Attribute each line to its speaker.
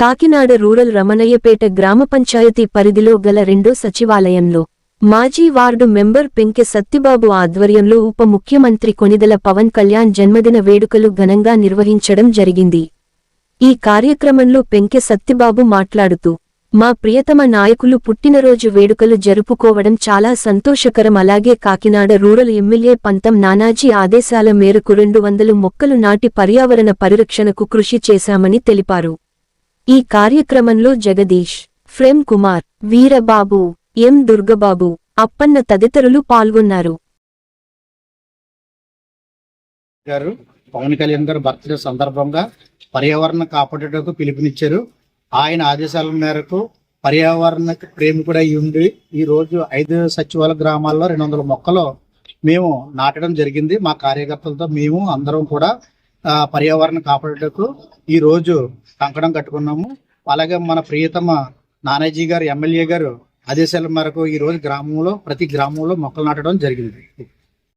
Speaker 1: Kakinada rural Ramanayyapeta గ్రామ పంచాయతీ పరిధిలో గల రెండో సచివాలయంలో మాజీ వార్డు మెంబర్ పెంకె సత్తిబాబు ఆధ్వర్యంలో ఉప ముఖ్యమంత్రి కొనిదల పవన్ కళ్యాణ్ జన్మదిన వేడుకలు ఘనంగా నిర్వహించడం జరిగింది. ఈ కార్యక్రమంలో పెంకె సత్తిబాబు మాట్లాడుతూ మా ప్రియతమ నాయకులు పుట్టినరోజు వేడుకలు జరుపుకోవడం చాలా సంతోషకరం. అలాగే కాకినాడ రూరల్ ఎమ్మెల్యే పంతం నానాజీ ఆదేశాల మేరకు రెండు వందలు మొక్కలు నాటి పర్యావరణ పరిరక్షణకు కృషి చేశామని తెలిపారు. ఈ కార్యక్రమంలో జగదీష్ ఫ్రెమ్ కుమార్ వీరబాబు ఎం దుర్గబాబు అప్పన్న తదితరులు పాల్గొన్నారు.
Speaker 2: గారు పవన్ కళ్యాణ్ గారు బర్త్డే సందర్భంగా పర్యావరణ కాపాడేటకు పిలుపునిచ్చారు. ఆయన ఆదేశాల మేరకు పర్యావరణ ప్రేమికుడై ఉండి ఈ రోజు ఐదు సచివాలయ గ్రామాల్లో రెండు వందల మొక్కలు మేము నాటడం జరిగింది. మా కార్యకర్తలతో మేము అందరం కూడా పర్యావరణ కాపాడటకు ఈ రోజు కంకణం కట్టుకున్నాము. అలాగే మన ప్రియతమ నానాజీ గారు ఎమ్మెల్యే గారు ఆదేశాల మేరకు ఈ రోజు గ్రామంలో ప్రతి గ్రామంలో మొక్కలు నాటడం జరిగింది.